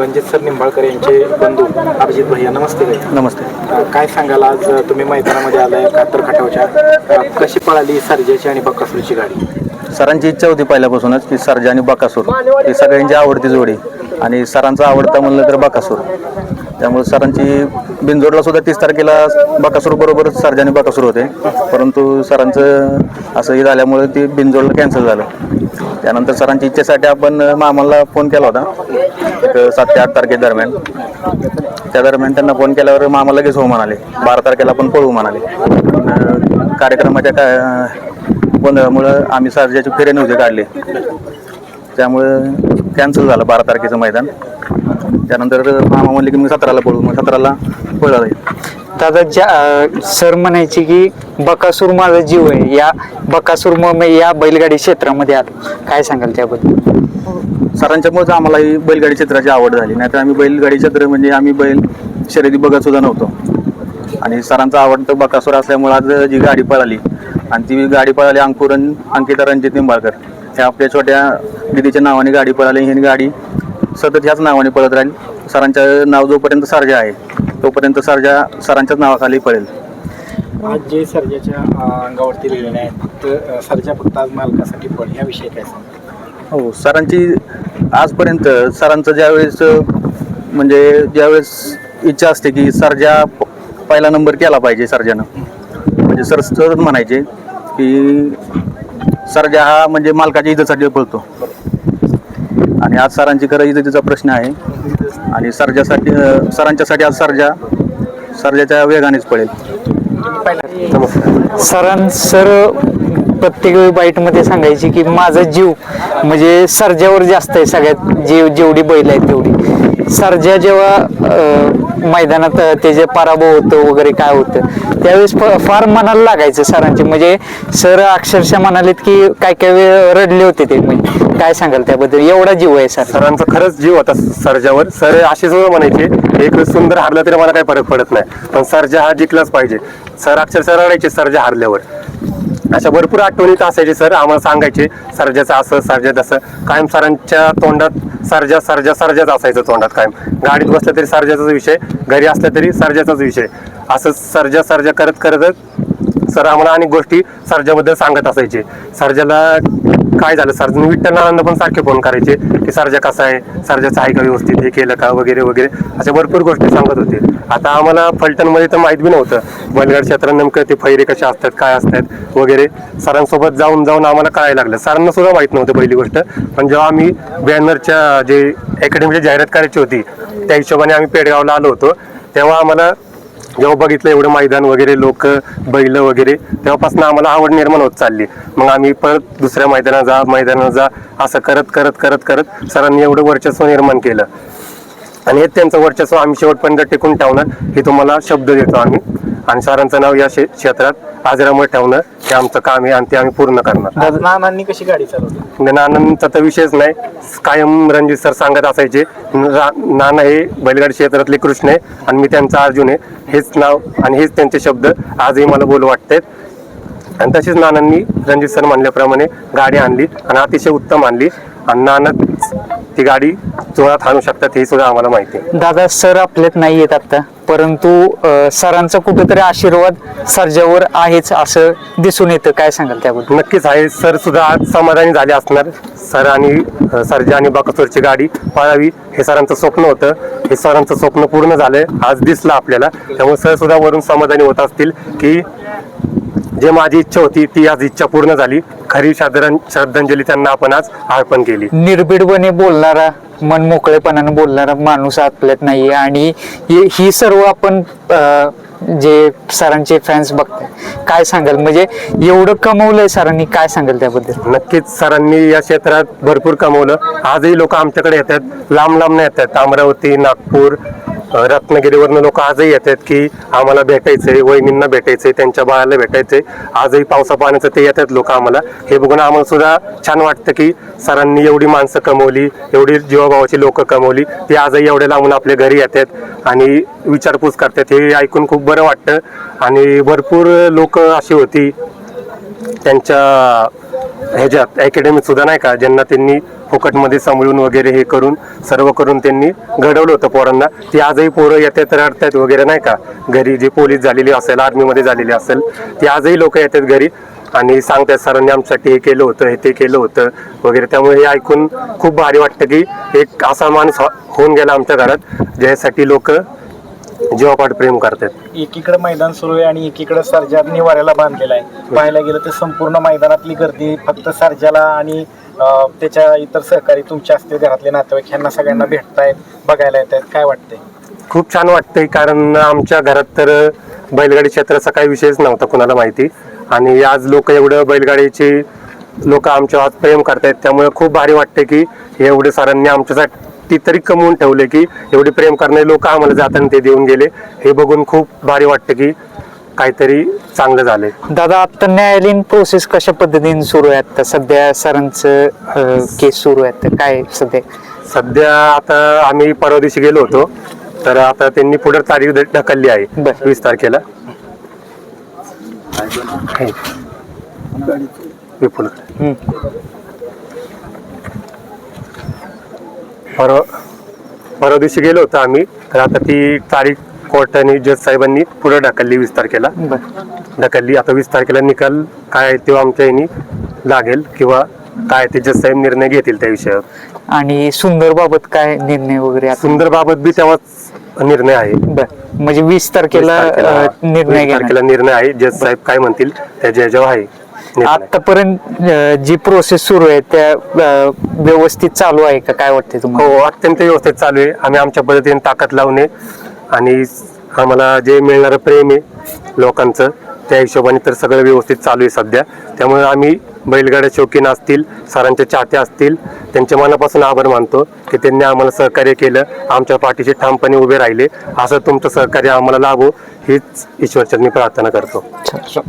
Ranjit sir Nimbalkar यांचे बंधू अभिजित भैया नमस्ते भैया नमस्ते. काय सांगाल आज तुम्ही मैदानामध्ये आलाय कातर खटावच्या. कशी पळाली सर्जाची आणि बकासूरची गाडी? सरांची इच्छा होती पहिल्यापासूनच की सर्जा आणि बकासूर ही सगळ्यांची आवडती जोडी आणि सरांचा आवडता म्हणलं तर बकासूर. त्यामुळे सरांची बिनजोडला सुद्धा तीस तारखेला बकासूर बरोबर सर्जा आणि बकासूर होते. परंतु सरांचं असं हे झाल्यामुळे ते बिनजोडला कॅन्सल झालं. त्यानंतर सरांची इच्छेसाठी आपण मामाला फोन केला होता. एक सात ते आठ तारखेदरम्यान त्या दरम्यान त्यांना फोन केल्यावर मामा लगेच हो म्हणाले. बारा तारखेला आपण पळू म्हणाले. कार्यक्रमाच्या का गोंधळामुळं आम्ही सर्जाची फेरे नव्हते काढले. त्यामुळं कॅन्सल झालं बारा तारखेचं मैदान. त्यानंतर मामा म्हणले की मी सतराला पळू मग सतराला जाईल दादा ज्या सर म्हणायचे की बकासूर माझा जीव आहे या बकासूर मग या बैलगाडी क्षेत्रामध्ये आलो. काय सांगाल त्याबद्दल? सरांच्यामुळेच आम्हाला ही बैलगाडी क्षेत्राची आवड झाली. नाहीतर आम्ही बैलगाडी क्षेत्र म्हणजे आम्ही बैल शर्यती बघत सुद्धा नव्हतो. आणि सरांचा आवडतं बकासूर असल्यामुळे आज जी गाडी पळाली आणि ती गाडी पळाली अंकुरन अंकिता रणजित निंबाळकर. ह्या आपल्या छोट्या दिदीच्या नावाने गाडी पळाली. ही गाडी सतत ह्याच नावाने पळत राहील. सरांचं नाव जोपर्यंत सर्जा आहे तोपर्यंत सर्जा सरांच्याच नावाखाली पळेल आज जे सर्जाच्या अंगावरती लिहिलेले आहेत सर्जा फक्त आज मालकासाठी पळ याविषयी काय सांगा हो सरांची आजपर्यंत सरांचं ज्यावेळेस म्हणजे ज्यावेळेस इच्छा असते की सर्जा पहिला नंबर केला पाहिजे सर्जानं. म्हणजे सर सर म्हणायचे की सर्जा हा म्हणजे मालकाच्या इज्जतसाठी पळतो. आणि आज सरांची खरं इज्जतीचा प्रश्न आहे. आणि सर्जासाठी सरांच्यासाठी आज सर्जा सर्जाच्या वेगानेच पडेल सरां सर प्रत्येक वेळी बाईटमध्ये सांगायचे की माझा जीव म्हणजे सर्जावर जास्त आहे सगळ्यात जीव जेवढी बैल आहेत तेवढी. सर्जा जेव्हा मैदानात त्याचे पराभव होतो वगैरे काय होतं त्यावेळेस फ- फार मनाला लागायचं सरांचे. म्हणजे सर अक्षरशः म्हणालेत की काय काय वेळ रडले होते ते. म्हणजे काय सांगाल त्याबद्दल? एवढा जीव आहे सर. सरांचा खरंच जीव होता सरजावर सर असे सुद्धा म्हणायचे एक सुंदर हारला तरी मला काही फरक पडत नाही. पण सरजा हा जिंकलाच पाहिजे. सर अक्षरशः रडायचे सरजा हारल्यावर. अशा भरपूर आठवणीत असायचे सर. आम्हाला सांगायचे सरजाचं असं सरजा तसं. कायम सरांच्या तोंडात सरजा सरजा सरजाच असायचं तोंडात कायम. गाडीत बसलं तरी सरजाचाच विषय घरी असलं तरी सरजाचाच विषय. असं सरजा सरजा करत करतच सर आम्हाला अनेक गोष्टी सरजाबद्दल सांगत असायचे. सरजाला काय झालं सर? विठ्ठल नानांना पण सारखे फोन करायचे. की सर्जा कसा आहे? सर्जाचं आहे का व्यवस्थित? हे केलं का? वगैरे वगैरे. अशा भरपूर गोष्टी सांगत होते. आता आम्हाला फलटणमध्ये तर माहीत बी नव्हतं. बैलगाड क्षेत्रात नेमकं ते फैरे कसे असतात काय असतात वगैरे. सरांसोबत जाऊन जाऊन आम्हाला कळायला लागलं. सरांना सुद्धा माहीत नव्हतं पहिली गोष्ट. पण जेव्हा आम्ही बॅनरच्या जे अकॅडमीची जाहिरात करायची होती त्या हिशोबाने आम्ही पेडगावला आलो होतो. तेव्हा आम्हाला जेव्हा बघितलं एवढं मैदान वगैरे लोक बैल वगैरे तेव्हापासून आम्हाला आवड निर्माण होत चालली. मग आम्ही परत दुसऱ्या मैदानात जा मैदानात जा असं करत करत करत करत सरांनी एवढं वर्चस्व निर्माण केलं. आणि हे त्यांचं वर्चस्व आम्ही शेवटपर्यंत टिकून ठेवणार हे तुम्हाला शब्द देतो आम्ही. आणि सरांचं नाव या क्षेत्रात आजरामय ठेवणं हे आमचं काम आहे आणि ते आम्ही पूर्ण करणार. आज नानांनी कशी गाडी चालवली? म्हणजे नानांचा तर विषयच नाही. कायम रणजित सर सांगत असायचे रा- नाना हे बैलगाडी क्षेत्रातले कृष्ण आहे आणि मी त्यांचा अर्जुन आहे. हेच नाव आणि हेच त्यांचे शब्द आजही मला बोलू वाटतात. आणि तशीच नानांनी रणजित सर म्हणल्याप्रमाणे गाडी आणली आणि अतिशय उत्तम आणली. नाना ती गाडी जोरात आणू शकतात हे सुद्धा आम्हाला माहिती आहे. दादा सर आपल्यात नाही येत आता परंतु अं, सरांचा कुठेतरी आशीर्वाद सर्जावर आहेच असं दिसून येतं. काय सांगाल त्याबद्दल? नक्कीच आहे. सर सुद्धा आज समाधानी झाले असणार. सर आणि अ, सर्जा आणि बकासूरची गाडी पळावी हे सरांचं स्वप्न होतं. हे सरांचं स्वप्न पूर्ण झालंय. आज दिसलं आपल्याला. त्यामुळे सर सुद्धा वरून समाधानी होत असतील की जे माझी इच्छा होती ती आज इच्छा पूर्ण झाली. खरी श्रद्धां श्रद्धांजली त्यांना आपण आज अर्पण केली. निर्भीडपणे बोलणारा मन मोकळेपणाने बोलणारा माणूस आपल्यात नाहीये आणि ही सर्व आपण जे सरांचे फॅन्स बघताय काय सांगाल? म्हणजे एवढं कमवलंय सरांनी काय सांगाल त्याबद्दल? नक्कीच सरांनी या क्षेत्रात भरपूर कमवलं. आजही लोक आमच्याकडे येतात लांब लांब येतात. अमरावती नागपूर रत्नागिरीवरनं लोक आजही येत आहेत की आम्हाला भेटायचंय वहिनींना भेटायचंय त्यांच्या बाळाला भेटायचंय. आजही पावसा पाण्याचं ते आहेत लोक आम्हाला. हे बघून आम्हाला सुद्धा छान वाटतं की सरांनी एवढी माणसं कमवली एवढी जीवाभावाची लोक कमवली. ती आजही एवढे लांबून आपल्या घरी येतात आणि विचारपूस करतात. हे ऐकून खूप बरं वाटतं. आणि भरपूर लोक अशी होती त्यांच्या ह्याच्यात अकॅडमीत सुद्धा नाही का ज्यांना त्यांनी फुकटमध्ये सांभाळून वगैरे हे करून सर्व करून त्यांनी घडवलं होतं पोरांना. ती आजही पोरं येतात रडतात वगैरे नाही का? घरी जे पोलीस झालेली असेल आर्मीमध्ये झालेली असेल ती आजही लोक येतात घरी आणि सांगतात सरांनी आमच्यासाठी हे केलं होतं हे ते केलं होतं वगैरे. त्यामुळे हे ऐकून खूप भारी वाटतं की एक असा माणूस हो-, होऊन गेला आमच्या घरात ज्यासाठी लोक जीवापाठ प्रेम करतात. एकीकडे मैदान सुरू आहे आणि एकीकडे सर्जा निवाऱ्याला बांधलेला आहे. पाहायला गेलं तर संपूर्ण मैदानातली गर्दी फक्त सर्जाला आणि त्याच्या इतर सहकारी तुमच्या असतील घरातले नातेवाईक ह्यांना सगळ्यांना भेटतायत बघायला येत आहेत काय वाटतंय? खूप छान वाटतंय कारण आमच्या घरात तर बैलगाडी क्षेत्राचा काही विषयच नव्हता कुणाला माहिती. आणि आज लोक एवढं बैलगाडीची लोक आमच्या आज प्रेम करतायत. त्यामुळे खूप भारी वाटते की एवढे सरांनी आमच्यासाठी तरी कमवून ठेवले की एवढे प्रेम करणारे लोक आम्हाला जाताना ते देऊन गेले. हे बघून खूप भारी वाटतं की काहीतरी चांगलं झालंय. दादा आता न्यायालयीन प्रोसेस कशा पद्धतीने सुरू आहे आता सध्या सरांचं केस सुरू आहे तर काय सध्या? सध्या आता आम्ही परवा दिवशी गेलो होतो. तर आता त्यांनी पुढे तारीख ढ- ढकलली आहे. बरं. वीस तारखेला. विपुल हम्म. परवा परवा दिवशी गेलो होतो आम्ही. तर आता ती तारीख कोर्टाने जज साहेबांनी पुढे ढकलली वीस तारखेला. ढकलली. आता वीस तारखेला निकाल काय आहे तेव्हा आमच्या यांनी लागेल किंवा काय ते जज साहेब निर्णय घेतील त्या विषयावर. आणि सुंदर बाबत काय निर्णय वगैरे आता? सुंदर बाबत बी तेव्हाच निर्णय आहे. बरं. म्हणजे वीस तारखेला वीस तारखेला- अं, निर्णय वीस घेणार. तारखेला निर्णय आहे. जज साहेब काय म्हणतील त्याच्या ह्याच्यावर आहे निर्णय. आतापर्यंत अं, जी प्रोसेस सुरू आहे त्या अं, व्यवस्थित चालू आहे का? काय वाटते तुम्हाला? हो अत्यंत व्यवस्थित चालू आहे. आम्ही आमच्या पद्धतीने ताकद लावणे आणि आम्हाला जे मिळणारं प्रेम आहे लोकांचं त्या हिशोबाने तर सगळं व्यवस्थित चालू आहे सध्या. त्यामुळे आम्ही बैलगाड्या शौकीन असतील सरांचे चाहते असतील त्यांच्या मनापासून आभार मानतो की त्यांनी आम्हाला सहकार्य केलं आमच्या पाठीशी ठामपणे उभे राहिले. असं तुमचं सहकार्य आम्हाला लाभो हीच ईश्वरचरणी प्रार्थना करतो. अच्छा.